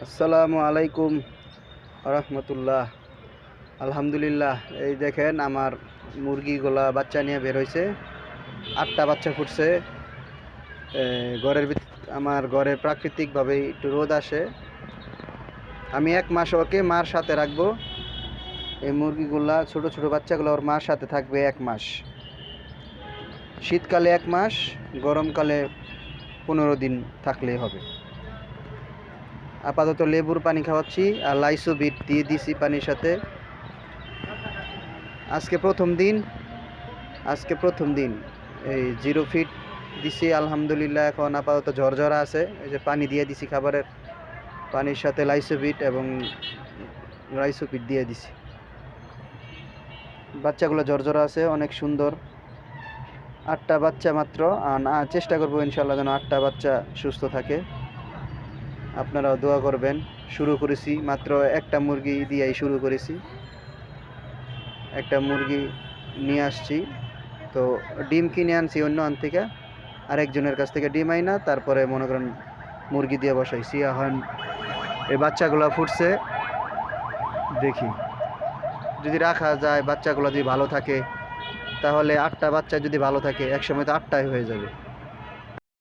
আসসালামু আলাইকুম রহমতুল্লাহ আলহামদুলিল্লাহ, এই দেখেন আমার মুরগিগুলা বাচ্চা নিয়ে বের হয়েছে আটটা বাচ্চা ফুটছে। ঘরের আমার ঘরে প্রাকৃতিকভাবে একটু রোদ আসে। আমি এক মাস ওকে মার সাথে রাখব। এই মুরগিগুলা, ছোট ছোট বাচ্চাগুলো ওর মার সাথে থাকবে এক মাস। শীতকালে এক মাস, গরমকালে পনেরো দিন থাকলেই হবে। আপাতত লেবুর পানি খাওয়াচ্ছি আর লাইসো বিট দিয়ে দিছি পানির সাথে। আজকে প্রথম দিন, আজকে প্রথম দিন। এই জিরো ফিট দিছি, আলহামদুলিল্লাহ, এখন আপাতত ঝরঝরা আছে। এই যে পানি দিয়ে দিছি খাবারের। পানির সাথে লাইসো বিট এবং রাইসো বিট দিয়ে দিছি। বাচ্চাগুলো ঝরঝরা আছে, অনেক সুন্দর। আটটা বাচ্চা মাত্র চেষ্টা করব ইনশাল্লাহ যেন আটটা বাচ্চা সুস্থ থাকে। আপনারাও দোয়া করবেন। শুরু করেছি মাত্র একটা মুরগি দিয়েই শুরু করেছি। একটা মুরগি নিয়ে আসছি। তো ডিম কিনে আনছি অন্য আন থেকে। আরেকজনের কাছ থেকে ডিম আই না তারপরে মনে করেন মুরগি দিয়ে বসাইছি। এখন এই বাচ্চাগুলো ফুটছে। দেখি। যদি রাখা যায়, বাচ্চাগুলো যদি ভালো থাকে, তাহলে আটটা বাচ্চা যদি ভালো থাকে, একসময় তো আটটাই হয়ে যাবে।